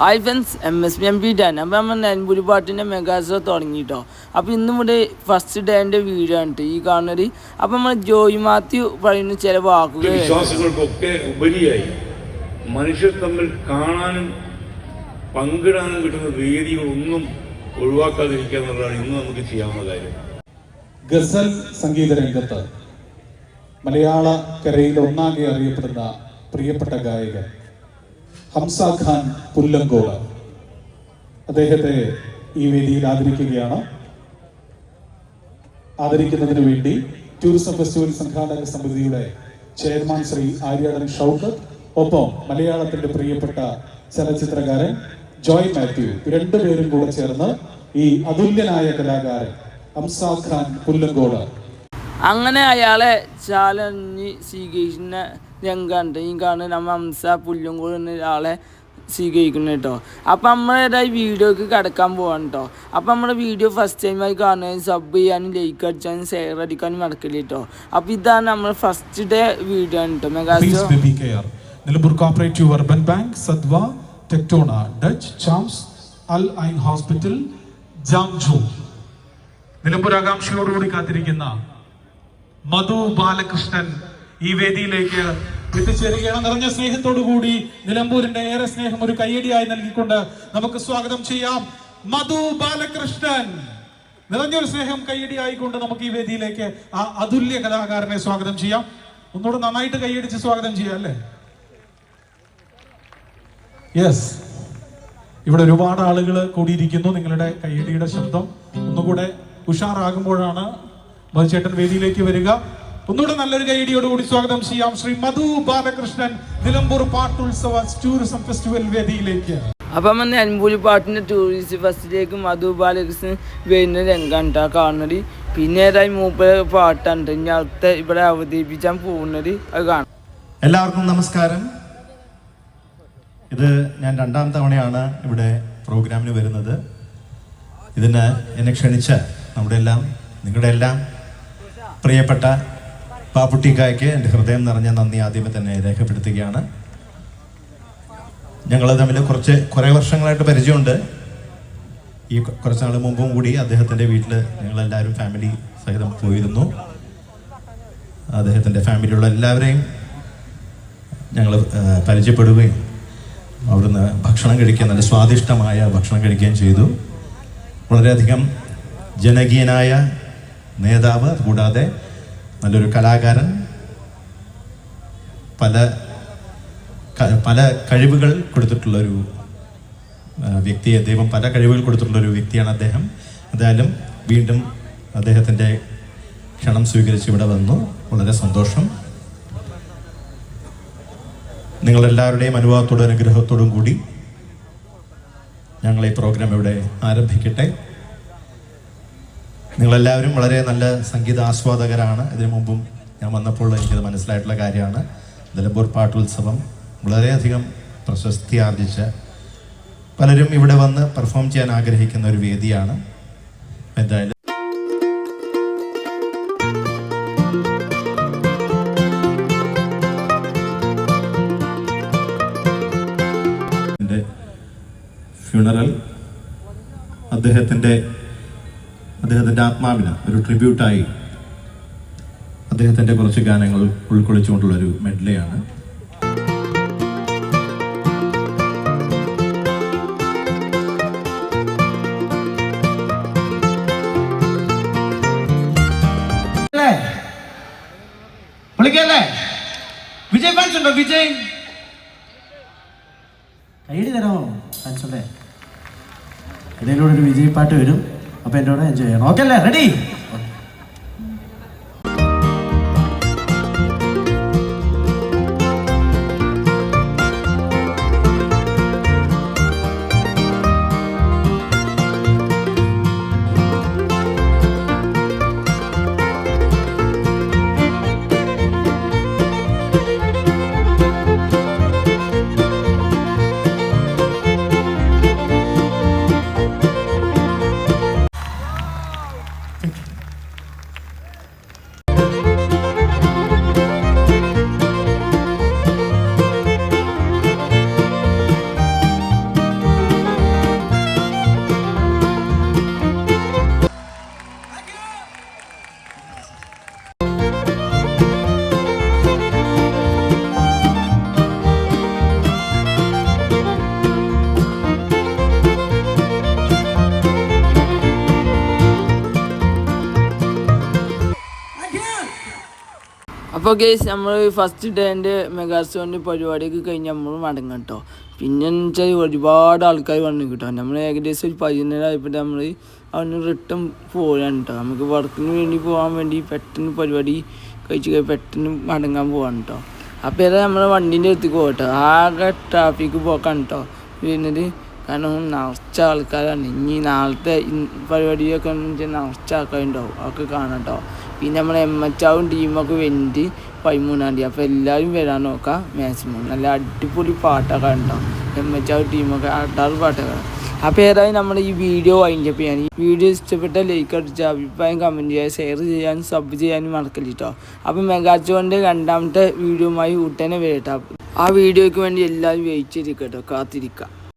Hi friends M S B M P Dan അപ്പോൾ നമ്മൾ നെൽപുരി പാട്ടിന്റെ മെഗാസോ തുടങ്ങിട്ടോ. അപ്പോൾ ഇന്നും ഇവിടെ ഫസ്റ്റ് ഡേന്റെ വീഡിയോ ആണ് ട്ടോ ഈ കാണുന്നത്. അപ്പോൾ നമ്മൾ ജോയി മാത്യു പറയുന്ന ചില വാക്കുകൾ വിശ്വാസങ്ങൾക്കൊക്കെ ഉപരിയായി മനുഷ്യർ തമ്മിൽ കാണാനും പങ്കിടാനും കിട്ടുന്ന വേദികളൊന്നും ഒഴിവാക്കാതിരിക്കുക എന്നുള്ളതാണ് ഇന്ന് നമുക്ക് ചെയ്യാവുന്ന കാര്യം. ഗസൽ സംഗീത രംഗത്ത് മലയാള കരയിൽ ഒന്നാകെ അറിയപ്പെടുന്ന പ്രിയപ്പെട്ട ഗായകൻ ഹംസ ഖാൻ പുല്ലങ്കോട്. അദ്ദേഹത്തെ ഈ വേദിയിൽ ആദരിക്കുകയാണ്. ആദരിക്കുന്നതിന് വേണ്ടി ടൂറിസം ഫെസ്റ്റിവൽ സംഘാടക സമിതിയുടെ ചെയർമാൻ ശ്രീ ആര്യാടൻ ഷൗക്കത്ത് ഒപ്പം മലയാളത്തിന്റെ പ്രിയപ്പെട്ട ചലച്ചിത്രകാരൻ ജോയ് മാത്യു രണ്ടുപേരും കൂടെ ചേർന്ന് ഈ അതുല്യനായ കലാകാരൻ ഹംസാഖാൻ പുല്ലങ്കോട്. അങ്ങനെ അയാളെ ചാലഞ്ഞ് സ്വീകരിക്കുന്ന രംഗമുണ്ട് ഈ കാണുന്ന നമ്മ ഹംസ പുല്ലും കൂടെ ഒരാളെ സ്വീകരിക്കുന്നു കേട്ടോ. അപ്പം നമ്മളേതായി വീഡിയോക്ക് കിടക്കാൻ പോവാണ് കേട്ടോ. അപ്പം നമ്മുടെ വീഡിയോ ഫസ്റ്റ് ടൈമായി കാണാനും സബ് ചെയ്യാനും ലൈക്ക് അടിച്ചാനും ഷെയർ അടിക്കാനും മറക്കില്ല കേട്ടോ. അപ്പം ഇതാണ് നമ്മൾ ഫസ്റ്റ് ഡേ വീഡിയോ ആണ് കേട്ടോ. Please മെഗാസോ നിലമ്പൂർ കോപ്പറേറ്റീവ് അർബൻ ബാങ്ക് സദ്വ ടെക്ടോണ ഡച്ച് ചാംസ് അൽ ഐൻ ഹോസ്പിറ്റൽ ജാംജു നിലമ്പൂർ ആകാംക്ഷയോടുകൂടി കാത്തിരിക്കുന്ന മധു ബാലകൃഷ്ണൻ ഈ വേദിയിലേക്ക് എത്തിച്ചേരുകയാണ്. നിറഞ്ഞ സ്നേഹത്തോടു കൂടി നിലമ്പൂരിന്റെ ഏറെ സ്നേഹം ഒരു കയ്യടിയായി നൽകിക്കൊണ്ട് നമുക്ക് സ്വാഗതം ചെയ്യാം. മധു ബാലകൃഷ്ണൻ. നിറഞ്ഞൊരു സ്നേഹം കയ്യടിയായിക്കൊണ്ട് നമുക്ക് ഈ വേദിയിലേക്ക് ആ അതുല്യ കലാകാരനെ സ്വാഗതം ചെയ്യാം. ഒന്നുകൂടെ നന്നായിട്ട് കൈയടിച്ച് സ്വാഗതം ചെയ്യാം അല്ലേ? യെസ് ഇവിടെ ഒരുപാട് ആളുകൾ കൂടിയിരിക്കുന്നു. നിങ്ങളുടെ കൈയടിയുടെ ശബ്ദം ഒന്നുകൂടെ ഉഷാറാകുമ്പോഴാണ് മധുചേട്ടൻ വേദിയിലേക്ക് വരിക. ഒന്നുകൂടെ നല്ലൊരു ഗൈഡിയോട് കൂടി സ്വാഗതം ചെയ്യാം ശ്രീ മധു ബാലകൃഷ്ണൻ നിലമ്പൂർ പാട്ടുത്സവ ടൂറിസം ഫെസ്റ്റിവൽ വേദിയിലേക്ക്. അപ്പം നമ്മൾ നെൽമ്പൂരി പാട്ടിന്റെ ടൂറിസ്റ്റ് ഫസ്റ്റിലേക്ക് മധു ബാലകൃഷ്ണൻ വരുന്ന രംഗണ്ട കാണുന്നത് പിന്നെ ഏതായി മൂപ്പര പാട്ടാണ് ഞാൻ ഇനി അടുത്ത ഇവിടെ അവതരിപ്പിച്ചാൽ പോകുന്നത് അത് കാണാം. എല്ലാവർക്കും നമസ്കാരം. ഇത് ഞാൻ രണ്ടാം തവണയാണ് ഇവിടെ പ്രോഗ്രാമിന് വരുന്നത്. ഇതിന് എന്നെ ക്ഷണിച്ച നമ്മുടെ എല്ലാം നിങ്ങളുടെ എല്ലാം പ്രിയപ്പെട്ട പാപ്പുട്ടിക്കായ്ക്ക് എന്റെ ഹൃദയം നിറഞ്ഞ നന്ദി ആദ്യമേ തന്നെ രേഖപ്പെടുത്തുകയാണ്. ഞങ്ങൾ തമ്മിൽ കുറച്ച് കുറേ വർഷങ്ങളായിട്ട് പരിചയമുണ്ട്. ഈ കുറച്ച് നാൾ മുമ്പും കൂടി അദ്ദേഹത്തിന്റെ വീട്ടിൽ ഞങ്ങളെല്ലാവരും ഫാമിലി സഹിതം പോയിരുന്നു. അദ്ദേഹത്തിന്റെ ഫാമിലിയുള്ള എല്ലാവരെയും ഞങ്ങൾ പരിചയപ്പെടുകയും അവിടുന്ന് ഭക്ഷണം കഴിക്കാൻ നല്ല സ്വാദിഷ്ടമായ ഭക്ഷണം കഴിക്കുകയും ചെയ്തു. വളരെയധികം ജനകീയനായ നേതാവ് കൂടാതെ നല്ലൊരു കലാകാരൻ. പല പല കഴിവുകൾ കൊടുത്തിട്ടുള്ളൊരു വ്യക്തിയെ ദൈവം പല കഴിവുകൾ കൊടുത്തിട്ടുള്ള ഒരു വ്യക്തിയാണ് അദ്ദേഹം. എന്തായാലും വീണ്ടും അദ്ദേഹത്തിന്റെ ക്ഷണം സ്വീകരിച്ച് ഇവിടെ വന്നു. വളരെ സന്തോഷം. നിങ്ങളെല്ലാവരുടെയും അനുഭവത്തോടും അനുഗ്രഹത്തോടും കൂടി ഞങ്ങൾ ഈ പ്രോഗ്രാം ഇവിടെ ആരംഭിക്കട്ടെ. നിങ്ങളെല്ലാവരും വളരെ നല്ല സംഗീത ആസ്വാദകരാണ്. ഇതിനു മുമ്പും ഞാൻ വന്നപ്പോൾ എനിക്കത് മനസ്സിലായിട്ടുള്ള കാര്യമാണ്. നിലമ്പൂർ പാട്ടുത്സവം വളരെയധികം പ്രശസ്തി ആർജിച്ച പലരും ഇവിടെ വന്ന് പെർഫോം ചെയ്യാൻ ആഗ്രഹിക്കുന്ന ഒരു വേദിയാണ്. എന്തായാലും ഫ്യൂണറൽ അദ്ദേഹത്തിന്റെ അദ്ദേഹത്തിന്റെ ആത്മാവിന് ഒരു ട്രിബ്യൂട്ടായി അദ്ദേഹത്തിന്റെ കുറച്ച് ഗാനങ്ങൾ ഉൾക്കൊള്ളിച്ചുകൊണ്ടുള്ള ഒരു മെഡ്ലയാണ് വിളിക്കല്ലേ? വിജയ് ഫാൻസ് ഉണ്ടോ? വിജയ്? കൈയടി തരാമോ? ഫാൻസ് അല്ലേ ഇടയിലൂടെ ഒരു വിജയ് പാട്ട് വരും. അപ്പൊ എന്റെ കൂടെ എൻജോയ് ചെയ്യണം. ഓക്കെ അല്ലേ? റെഡി അപ്പോൾ കേസ് നമ്മൾ ഫസ്റ്റ് ഡേന്റെ മെഗാസ്റ്റോറിന്റെ പരിപാടിയൊക്കെ കഴിഞ്ഞ് നമ്മൾ മടങ്ങും കേട്ടോ പിന്നെ വെച്ചാൽ ഒരുപാട് ആൾക്കാർ വന്നു കേട്ടോ നമ്മൾ ഏകദേശം ഒരു പതിനേഴായപ്പോൾ നമ്മൾ അവന് റിട്ടേൺ പോകാൻ കേട്ടോ നമുക്ക് വർക്കിന് വേണ്ടി പോകാൻ വേണ്ടി പെട്ടെന്ന് പരിപാടി കഴിച്ച് കഴിഞ്ഞ് പെട്ടെന്ന് മടങ്ങാൻ പോകാൻ കേട്ടോ അപ്പോൾ ഏതാ നമ്മൾ വണ്ടീന്റെ അടുത്തേക്ക് പോകട്ടോ ആകെ ട്രാഫിക്ക് പോക്കാണ് കേട്ടോ വരുന്നത്. കാരണം നിറച്ച ആൾക്കാരാണ്. ഇനി നാളത്തെ പരിപാടിയൊക്കെ നിറച്ച ആൾക്കാരുണ്ടാവും. അതൊക്കെ കാണാം കേട്ടോ പിന്നെ നമ്മളെ എം എച്ച് ആവും ടീമൊക്കെ വേണ്ടി പതിമൂന്നാം തീയതി. അപ്പോൾ എല്ലാവരും വരാൻ നോക്കാം മാക്സിമം നല്ല അടിപൊളി പാട്ടൊക്കെ ഉണ്ടാവും എം എച്ച് ആവും ടീമൊക്കെ അടാറ് പാട്ടൊക്കെ. അപ്പോൾ ഏതായാലും നമ്മുടെ ഈ വീഡിയോ വൈൻഡപ്പ് ചെയ്യാൻ. ഈ വീഡിയോ ഇഷ്ടപ്പെട്ട ലൈക്ക് അടിച്ച അഭിപ്രായം കമന്റ് ചെയ്യുക ഷെയർ ചെയ്യാനും സബ് ചെയ്യാനും മറക്കല്ല കേട്ടോ അപ്പോൾ മെഗാച്ചോന്റെ രണ്ടാമത്തെ വീഡിയോയുമായി ഉടനെ വരട്ടോ. ആ വീഡിയോയ്ക്ക് വേണ്ടി എല്ലാവരും വെയിറ്റ് ചെയ്തിരിക്കട്ടോ. കാത്തിരിക്കാം.